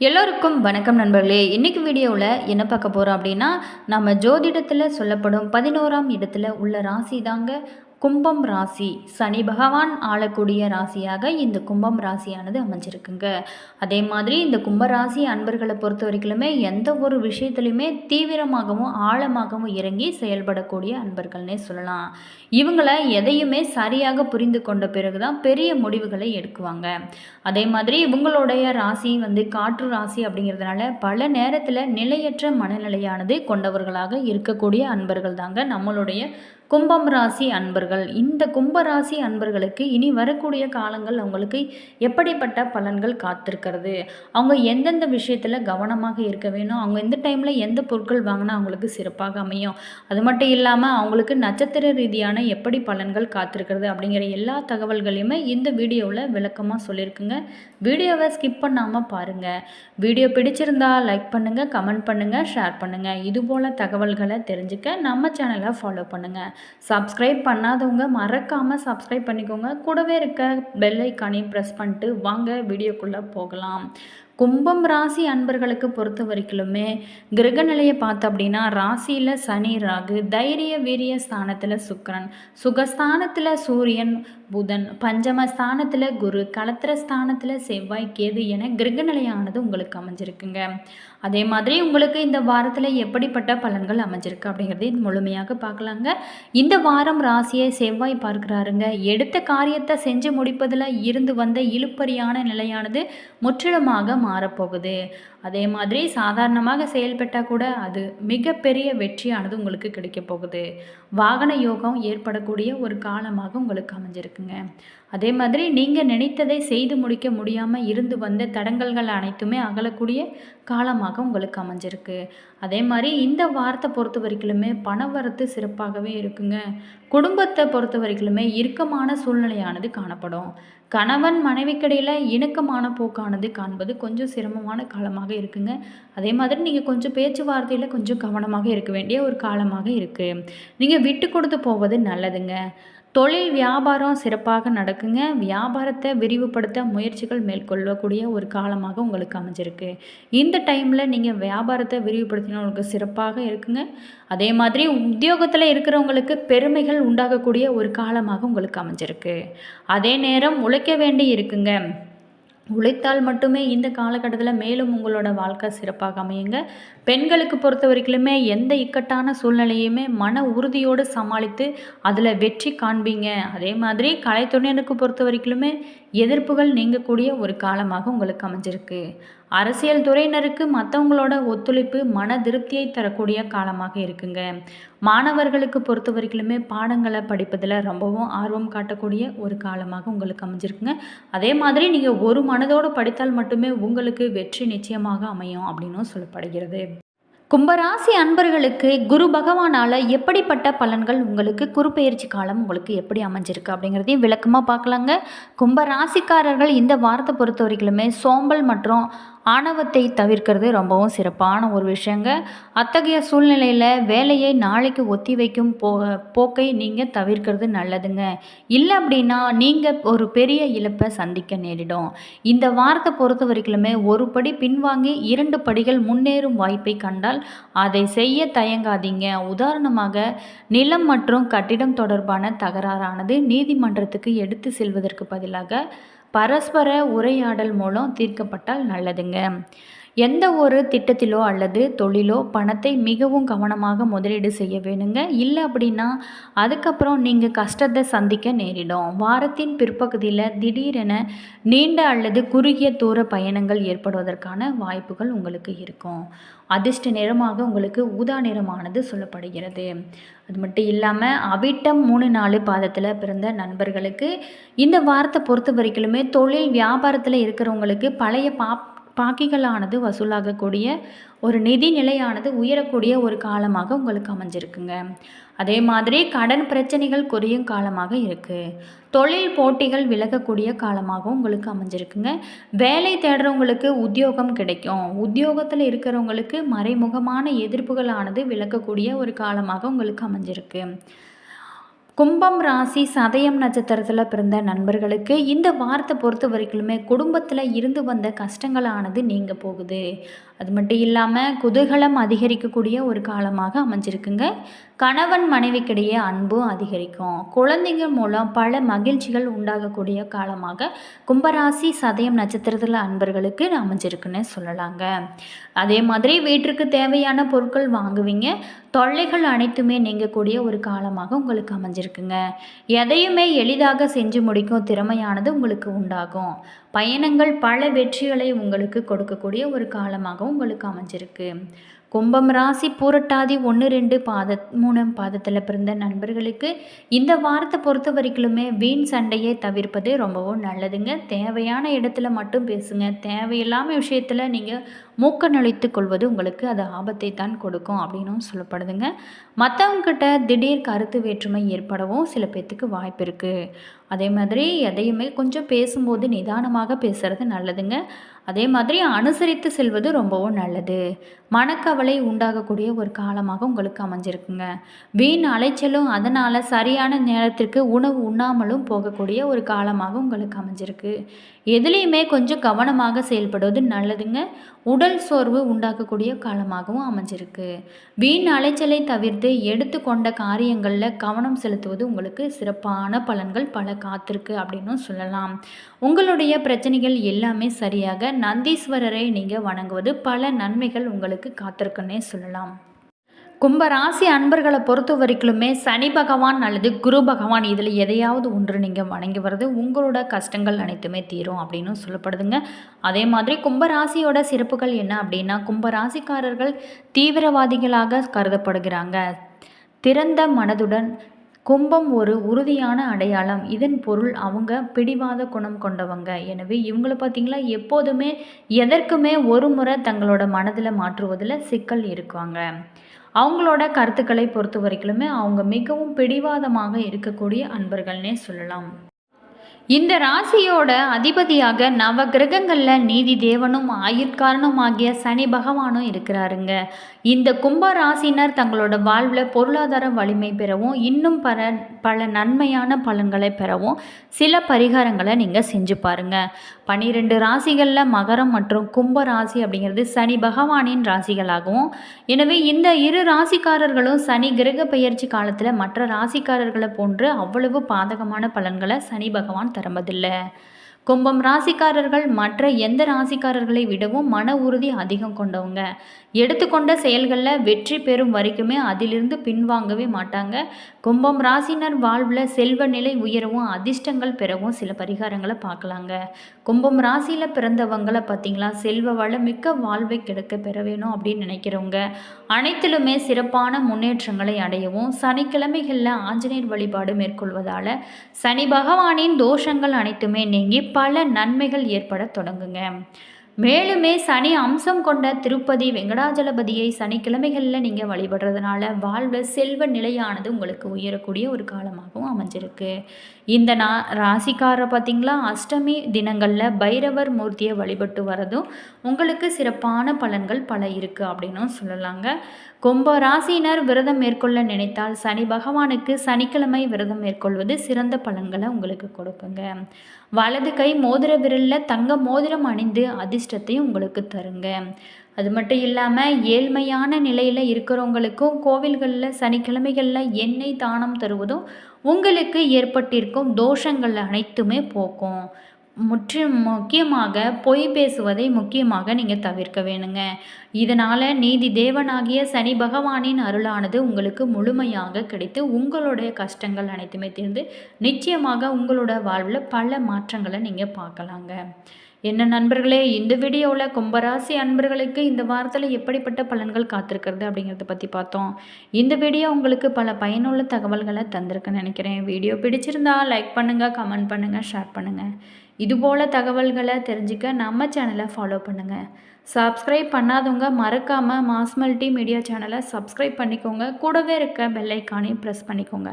எல்லோருக்கும் வணக்கம் நண்பர்களே. இன்றைக்கி வீடியோவில் என்ன பார்க்க போகிறோம் அப்படின்னா நம்ம ஜோதிடத்தில் சொல்லப்படும் பதினோராம் இடத்துல உள்ள ராசி தாங்க கும்பம் ராசி சனி பகவான் ஆளக்கூடிய ராசியாக இந்த கும்பம் ராசியானது அமைஞ்சிருக்குங்க. அதே மாதிரி இந்த கும்பராசி அன்பர்களை பொறுத்த வரைக்குமே எந்த ஒரு விஷயத்துலையுமே தீவிரமாகவும் ஆழமாகவும் இறங்கி செயல்படக்கூடிய அன்பர்கள்னே சொல்லலாம். இவங்களை எதையுமே சரியாக புரிந்து கொண்ட பிறகு தான் பெரிய முடிவுகளை எடுக்குவாங்க. அதே மாதிரி இவங்களுடைய ராசி வந்து காற்று ராசி அப்படிங்கிறதுனால பல நேரத்தில் நிலையற்ற மனநிலையானது கொண்டவர்களாக இருக்கக்கூடிய அன்பர்கள் தாங்க நம்மளுடைய கும்பம் ராசி அன்பர்கள். இந்த கும்பராசி அன்பர்களுக்கு இனி வரக்கூடிய காலங்கள் அவங்களுக்கு எப்படிப்பட்ட பலன்கள் காத்திருக்கிறது? அவங்க எந்தெந்த விஷயத்தில் கவனமாக இருக்க வேணும்? அவங்க எந்த டைமில் எந்த பொருட்கள் வாங்கினா அவங்களுக்கு சிறப்பாக அமையும்? அது மட்டும் இல்லாமல் அவங்களுக்கு நட்சத்திர ரீதியான எப்படி பலன்கள் காத்திருக்கிறது அப்படிங்கிற எல்லா தகவல்களையுமே இந்த வீடியோவில் விளக்கமாக சொல்லியிருக்குங்க. வீடியோவை ஸ்கிப் பண்ணாமல் பாருங்கள் வீடியோ பிடிச்சிருந்தா லைக் பண்ணுங்கள் கமெண்ட் பண்ணுங்கள் ஷேர் பண்ணுங்கள் இதுபோல் தகவல்களை தெரிஞ்சுக்க நம்ம சேனலை ஃபாலோ பண்ணுங்கள் சப்ஸ்கிரைப் பண்ணாதவங்க மறக்காமல் சப்ஸ்கிரைப் பண்ணிக்கோங்க. கூடவே இருக்க பெல் ஐக்கானையும் ப்ரெஸ் பண்ணிட்டு வாங்க வீடியோக்குள்ளே போகலாம். கும்பம் ராசி அன்பர்களுக்கு பொறுத்த வரைக்குமே கிரக நிலையை பார்த்தோம் அப்படின்னா ராசியில் சனி ராகு தைரிய வீரிய ஸ்தானத்தில் சுக்கரன். சுகஸ்தானத்தில் சூரியன் புதன். பஞ்சம ஸ்தானத்தில் குரு. கலத்திர ஸ்தானத்தில் செவ்வாய் கேது என கிரக நிலையானது உங்களுக்கு அமைஞ்சிருக்குங்க. அதே மாதிரி உங்களுக்கு இந்த வாரத்தில் எப்படிப்பட்ட பலன்கள் அமைஞ்சிருக்கு அப்படிங்கிறதே முழுமையாக பார்க்கலாங்க. இந்த வாரம் ராசியை செவ்வாய் பார்க்குறாருங்க. எடுத்த காரியத்தை செஞ்சு முடிப்பதில் இருந்து வந்த இழுப்பறியான நிலையானது முற்றிலுமாக மாறப்போகுது. அதே மாதிரி சாதாரணமாக செயல்பட்டால் கூட அது மிகப்பெரிய வெற்றியானது உங்களுக்கு கிடைக்க போகுது. வாகன யோகம் ஏற்படக்கூடிய ஒரு காலமாக உங்களுக்கு அமைஞ்சிருக்குங்க. அதே மாதிரி நீங்கள் நினைத்ததை செய்து முடிக்க முடியாமல் இருந்து வந்த தடங்கல்கள் அனைத்துமே அகலக்கூடிய காலமாக உங்களுக்கு அமைஞ்சிருக்கு. அதே மாதிரி இந்த வாரத்தை பொறுத்த வரைக்குமே பணவரத்து சிறப்பாகவே இருக்குங்க. குடும்பத்தை பொறுத்த வரைக்குமே இறுக்கமான சூழ்நிலையானது காணப்படும். கணவன் மனைவிக்கடையில் இணக்கமான போக்கானது காண்பது கொஞ்சம் சிரமமான காலமாக இருக்குங்க. அதே மாதிரி நீங்கள் கொஞ்சம் பேச்சுவார்த்தையில் கொஞ்சம் கவனமாக இருக்க வேண்டிய ஒரு காலமாக இருக்குது நீங்கள் விட்டு கொடுத்து போவது நல்லதுங்க. தொழில் வியாபாரம் சிறப்பாக நடக்குங்க. வியாபாரத்தை விரிவுபடுத்த முயற்சிகள் மேற்கொள்ளக்கூடிய ஒரு காலமாக உங்களுக்கு அமைஞ்சிருக்கு. இந்த டைமில் நீங்கள் வியாபாரத்தை விரிவுபடுத்தினா உங்களுக்கு சிறப்பாக இருக்குங்க. அதே மாதிரி உத்தியோகத்தில் இருக்கிறவங்களுக்கு பெருமைகள் உண்டாகக்கூடிய ஒரு காலமாக உங்களுக்கு அமைஞ்சிருக்கு. அதே நேரம் உழைக்க வேண்டி இருக்குங்க. உழைத்தால் மட்டுமே இந்த காலகட்டத்தில் மேலும் உங்களோட வாழ்க்கை சிறப்பாக அமையுங்க. பெண்களுக்கு பொறுத்த வரைக்குமே எந்த இக்கட்டான சூழ்நிலையுமே மன உறுதியோடு சமாளித்து அதில் வெற்றி காண்பீங்க. அதே மாதிரி கலைத்துறையினருக்கு பொறுத்த வரைக்குமே எதிர்ப்புகள் நீங்கக்கூடிய ஒரு காலமாக உங்களுக்கு அமைஞ்சிருக்கு. அரசியல் துறையினருக்கு மற்றவங்களோட ஒத்துழைப்பு மன திருப்தியை தரக்கூடிய காலமாக இருக்குங்க. மாணவர்களுக்கு பொறுத்த வரைக்குமே பாடங்களை படிப்பதில் ரொம்பவும் ஆர்வம் காட்டக்கூடிய ஒரு காலமாக உங்களுக்கு அமைஞ்சிருக்குங்க. அதே மாதிரி நீங்கள் ஒரு மனதோடு படித்தால் மட்டுமே உங்களுக்கு வெற்றி நிச்சயமாக அமையும் அப்படின்னும் சொல்லப்படுகிறது. கும்பராசி அன்பர்களுக்கு குரு பகவானால் எப்படிப்பட்ட பலன்கள் உங்களுக்கு குருப்பெயர்ச்சி காலம் உங்களுக்கு எப்படி அமைஞ்சிருக்கு அப்படிங்கிறதையும் விளக்கமாக பார்க்கலாங்க. கும்பராசிக்காரர்கள் இந்த வாரத்தை பொறுத்த வரைக்குமே சோம்பல் மற்றும் ஆணவத்தை தவிர்க்கிறது ரொம்பவும் சிறப்பான ஒரு விஷயங்க. அத்தகைய சூழ்நிலையில் வேலையை நாளைக்கு ஒத்தி வைக்கும் போ போக்கை நீங்கள் தவிர்க்கிறது நல்லதுங்க. இல்லை அப்படின்னா நீங்கள் ஒரு பெரிய இழப்பை சந்திக்க நேரிடும். இந்த வாரத்தை பொறுத்த வரைக்குமே ஒரு படி பின்வாங்கி இரண்டு படிகள் முன்னேறும் வாய்ப்பை கண்டால் அதை செய்ய தயங்காதீங்க. உதாரணமாக நிலம் மற்றும் கட்டிடம் தொடர்பான தகராறானது நீதிமன்றத்துக்கு எடுத்து செல்வதற்கு பதிலாக பரஸ்பர உரையாடல் மூலம் தீர்க்கப்பட்டால் நல்லதுங்க. எந்த ஒரு திட்டத்திலோ அல்லது தொழிலோ பணத்தை மிகவும் கவனமாக முதலீடு செய்ய வேணுங்க. இல்லை அப்படின்னா அதுக்கப்புறம் நீங்கள் கஷ்டத்தை சந்திக்க நேரிடும். வாரத்தின் பிற்பகுதியில் திடீரென நீண்ட அல்லது குறுகிய தூர பயணங்கள் ஏற்படுவதற்கான வாய்ப்புகள் உங்களுக்கு இருக்கும். அதிர்ஷ்ட நிறமாக உங்களுக்கு ஊதா நிறமானது சொல்லப்படுகிறது. அது மட்டும் இல்லாமல் அவிட்டம் மூணு நாலு பாதத்தில் பிறந்த நண்பர்களுக்கு இந்த வாரத்தை பொறுத்த வரைக்குமே தொழில் வியாபாரத்தில் இருக்கிறவங்களுக்கு பழைய பாப் பாக்கிகளானது வசூலாகக்கூடிய ஒரு நிதி நிலையானது உயரக்கூடிய ஒரு காலமாக உங்களுக்கு அமைஞ்சிருக்குங்க. அதே மாதிரி கடன் பிரச்சனைகள் குறையும் காலமாக இருக்குது தொழில் போட்டிகள் விலகக்கூடிய காலமாகவும் உங்களுக்கு அமைஞ்சிருக்குங்க. வேலை தேடுறவங்களுக்கு உத்தியோகம் கிடைக்கும். உத்தியோகத்தில் இருக்கிறவங்களுக்கு மறைமுகமான எதிர்ப்புகளானது விலகக்கூடிய ஒரு காலமாக உங்களுக்கு அமைஞ்சிருக்கு. கும்பம் ராசி சதயம் நட்சத்திரத்தில் பிறந்த நண்பர்களுக்கு இந்த வாரத்தை பொறுத்த வரைக்குமே குடும்பத்தில் இருந்து வந்த கஷ்டங்களானது நீங்க போகுது. அது மட்டும் இல்லாமல் குதூகலம் அதிகரிக்கக்கூடிய ஒரு காலமாக அமைஞ்சிருக்குங்க. கணவன் மனைவிக்கிடையே அன்பும் அதிகரிக்கும். குழந்தைங்க மூலம் பல மகிழ்ச்சிகள் உண்டாகக்கூடிய காலமாக கும்பராசி சதயம் நட்சத்திரத்தில் அன்பர்களுக்கு அமைஞ்சிருக்குன்னு சொல்லலாங்க. அதே மாதிரி வீட்டிற்கு தேவையான பொருட்கள் வாங்குவீங்க. தொல்லைகள் அனைத்துமே நீங்கக்கூடிய ஒரு காலமாக உங்களுக்கு அமைஞ்சிருக்குங்க. எதையுமே எளிதாக செஞ்சு முடிக்கும் திறமையானது உங்களுக்கு உண்டாகும். பயணங்கள் பல வெற்றிகளை உங்களுக்கு கொடுக்கக்கூடிய ஒரு காலமாக உங்களுக்கு அமைஞ்சிருக்கு. கும்பம் ராசி பூரட்டாதி ஒன்று ரெண்டு பாத மூணாம் பாதத்தில் பிறந்த நண்பர்களுக்கு இந்த வாரத்தை பொறுத்த வரைக்குமே வீண் சண்டையை தவிர்ப்பது ரொம்பவும் நல்லதுங்க. தேவையான இடத்துல மட்டும் பேசுங்க. தேவையில்லாமல் விஷயத்தில் நீங்கள் மூக்க நுழைத்து கொள்வது உங்களுக்கு அது ஆபத்தை தான் கொடுக்கும் அப்படின்னும் சொல்லப்படுதுங்க. மற்றவங்கக்கிட்ட திடீர் கருத்து வேற்றுமை ஏற்படவும் சில பேர்த்துக்கு வாய்ப்பு இருக்குது அதே மாதிரி எதையுமே கொஞ்சம் பேசும்போது நிதானமாக பேசுகிறது நல்லதுங்க. அதே மாதிரி அனுசரித்து செல்வது ரொம்பவும் நல்லது. மனக்கவலை உண்டாகக்கூடிய ஒரு காலமாக உங்களுக்கு அமைஞ்சிருக்குங்க. வீண் அலைச்சலும் அதனால் சரியான நேரத்திற்கு உணவு உண்ணாமலும் போகக்கூடிய ஒரு காலமாக உங்களுக்கு அமைஞ்சிருக்கு. எதுலேயுமே கொஞ்சம் கவனமாக செயல்படுவது நல்லதுங்க. உடல் சோர்வு உண்டாக்கக்கூடிய காலமாகவும் அமைஞ்சிருக்கு. வீண் அலைச்சலை தவிர்த்து எடுத்துக்கொண்ட காரியங்களில் கவனம் செலுத்துவது உங்களுக்கு சிறப்பான பலன்கள் பல காத்திருக்கு அப்படின்னு சொல்லலாம். உங்களுடைய பிரச்சனைகள் எல்லாமே சரியாக நந்தீஸ்வரரை நீங்கள் வணங்குவது பல நன்மைகள் உங்களுக்கு காத்திருக்குன்னே சொல்லலாம். கும்ப ராசி அன்பர்களை பொறுத்த வரைக்குமே சனி பகவான் அல்லது குரு பகவான் இதில் எதையாவது ஒன்று நீங்கள் வணங்கி வர்றது உங்களோட கஷ்டங்கள் அனைத்துமே தீரும் அப்படின்னு சொல்லப்படுதுங்க. அதே மாதிரி கும்ப ராசியோட சிறப்புகள் என்ன அப்படின்னா கும்ப ராசிக்காரர்கள் தீவிரவாதிகளாக கருதப்படுகிறாங்க. திறந்த மனதுடன் கும்பம் ஒரு உறுதியான அடையாளம். இதன் பொருள் அவங்க பிடிவாத குணம் கொண்டவங்க. எனவே இவங்களை பார்த்திங்களா எப்போதுமே எதற்குமே ஒரு முறை தங்களோட மனதில் மாற்றுவதில் சிக்கல் இருக்குவாங்க அவங்களோட கருத்துக்களை பொறுத்த வரைக்குமே அவங்க மிகவும் பிடிவாதமாக இருக்கக்கூடிய அன்பர்கள்னே சொல்லலாம். இந்த ராசியோட அதிபதியாக நவ கிரகங்களில் நீதி தேவனும் ஆயுட்காரனும் ஆகிய சனி பகவானும் இருக்கிறாருங்க. இந்த கும்ப ராசினர் தங்களோட வாழ்வில் பொருளாதார வலிமை பெறவும் இன்னும் பல பல நன்மையான பலன்களை பெறவும் சில பரிகாரங்களை நீங்கள் செஞ்சு பாருங்கள் பன்னிரெண்டு ராசிகளில் மகரம் மற்றும் கும்ப ராசி அப்படிங்கிறது சனி பகவானின் ராசிகளாகவும் எனவே இந்த இரு ராசிக்காரர்களும் சனி கிரக பயிற்சி காலத்தில் மற்ற ராசிக்காரர்களை போன்று அவ்வளவு பாதகமான பலன்களை சனி பகவான் தருவதில்லை கும்பம் ராசிக்காரர்கள் மற்ற எந்த ராசிக்காரர்களை விடவும் மன உறுதி அதிகம் கொண்டவங்க. எடுத்துக்கொண்ட செயல்களில் வெற்றி பெறும் வரைக்குமே அதிலிருந்து பின்வாங்கவே மாட்டாங்க. கும்பம் ராசினர் வாழ்வில் செல்வ நிலை உயரவும் அதிர்ஷ்டங்கள் பெறவும் சில பரிகாரங்களை பார்க்கலாங்க. கும்பம் ராசியில் பிறந்தவங்களை பார்த்தீங்களா? செல்வ வளமிக்க மிக்க வாழ்வை கிடைக்க பெற வேணும் அப்படின்னு நினைக்கிறவங்க. அனைத்திலுமே சிறப்பான முன்னேற்றங்களை அடையவும் சனிக்கிழமைகளில் ஆஞ்சநேயர் வழிபாடு மேற்கொள்வதால் சனி பகவானின் தோஷங்கள் அனைத்துமே நீங்கி பல நன்மைகள் ஏற்பட தொடங்குங்க. மேலுமே சனி அம்சம் கொண்ட திருப்பதி வெங்கடாஜலபதியை சனிக்கிழமைகளில் நீங்கள் வழிபடுறதுனால வாழ்வில் செல்வ நிலையானது உங்களுக்கு உயரக்கூடிய ஒரு காலமாகவும் அமைஞ்சிருக்கு. இந்த நா ராசிக்காரரை பார்த்திங்களா அஷ்டமி தினங்களில் பைரவர் மூர்த்தியை வழிபட்டு வரதும் உங்களுக்கு சிறப்பான பலன்கள் பல இருக்குது அப்படின்னும் சொல்லலாங்க. கும்ப ராசியினர் விரதம் மேற்கொள்ள நினைத்தால் சனி பகவானுக்கு சனிக்கிழமை விரதம் மேற்கொள்வது சிறந்த பலன்களை உங்களுக்கு கொடுக்குங்க. வலது கை மோதிர விரலில் தங்க மோதிரம் அணிந்து அதிர்ஷ்டத்தையும் உங்களுக்கு தருங்க. அது மட்டும் இல்லாமல் ஏழ்மையான நிலையில் இருக்கிறவங்களுக்கும் கோவில்களில் சனிக்கிழமைகளில் எண்ணெய் தானம் தருவதும் உங்களுக்கு ஏற்பட்டிருக்கும் தோஷங்கள் அனைத்துமே போக்கும். முற்றும் முக்கியமாக பொய் பேசுவதை முக்கியமாக நீங்கள் தவிர்க்க வேணுங்க. இதனால் நீதி தேவனாகிய சனி பகவானின் அருளானது உங்களுக்கு முழுமையாக கிடைத்து உங்களுடைய கஷ்டங்கள் அனைத்துமே தீர்ந்து நிச்சயமாக உங்களோட வாழ்வில் பல மாற்றங்களை நீங்கள் பார்க்கலாங்க. என்ன நண்பர்களே இந்த வீடியோவில் கும்பராசி அன்பர்களுக்கு இந்த வாரத்தில் எப்படிப்பட்ட பலன்கள் காத்திருக்கிறது அப்படிங்கிறத பற்றி பார்த்தோம். இந்த வீடியோ உங்களுக்கு பல பயனுள்ள தகவல்களை தந்திருக்குன்னு நினைக்கிறேன். வீடியோ பிடிச்சிருந்தா லைக் பண்ணுங்கள் கமெண்ட் பண்ணுங்கள் ஷேர் பண்ணுங்கள் இதுபோல் தகவல்களை தெரிஞ்சுக்க நம்ம சேனலை ஃபாலோ பண்ணுங்கள் சப்ஸ்கிரைப் பண்ணாதவங்க மறக்காமல் மாஸ் மல்டி மீடியா சேனலை சப்ஸ்கிரைப் பண்ணிக்கோங்க. கூடவே இருக்க பெல்லைக்கானையும் ப்ரெஸ் பண்ணிக்கோங்க.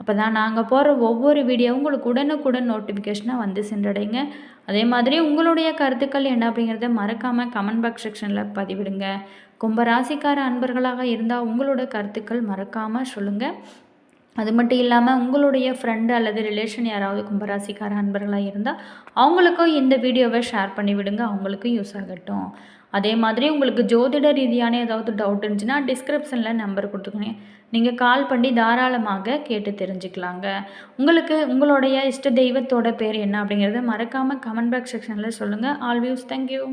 அப்போ தான் நாங்கள் போடுற ஒவ்வொரு வீடியோவும் உங்களுக்கு உடனுக்குடன் நோட்டிஃபிகேஷனாக வந்து சென்றடைங்க. அதே மாதிரி உங்களுடைய கருத்துக்கள் என்ன அப்படிங்கிறத மறக்காமல் கமெண்ட் பாக்ஸ் செக்ஷனில் பதிவிடுங்க. கும்பராசிக்கார அன்பர்களாக இருந்தால் உங்களோட கருத்துக்கள் மறக்காமல் சொல்லுங்கள் அது மட்டும் இல்லாமல் உங்களுடைய ஃப்ரெண்டு அல்லது ரிலேஷன் யாராவது கும்பராசிக்கார அன்பர்களாக இருந்தால் அவங்களுக்கும் இந்த வீடியோவை ஷேர் பண்ணி விடுங்க. அவங்களுக்கும் யூஸ் ஆகட்டும். அதே மாதிரி உங்களுக்கு ஜோதிட ரீதியான ஏதாவது டவுட் இருந்துச்சுன்னா டிஸ்கிரிப்ஷனில் நம்பர் கொடுத்துக்கோங்க. நீங்கள் கால் பண்ணி தாராளமாக கேட்டு தெரிஞ்சுக்கலாங்க. உங்களுக்கு உங்களுடைய இஷ்ட தெய்வத்தோட பேர் என்ன அப்படிங்கிறத மறக்காமல் கமெண்ட் பாக்ஸ் செக்ஷனில் சொல்லுங்கள் ஆல் வியூஸ் தேங்க்யூ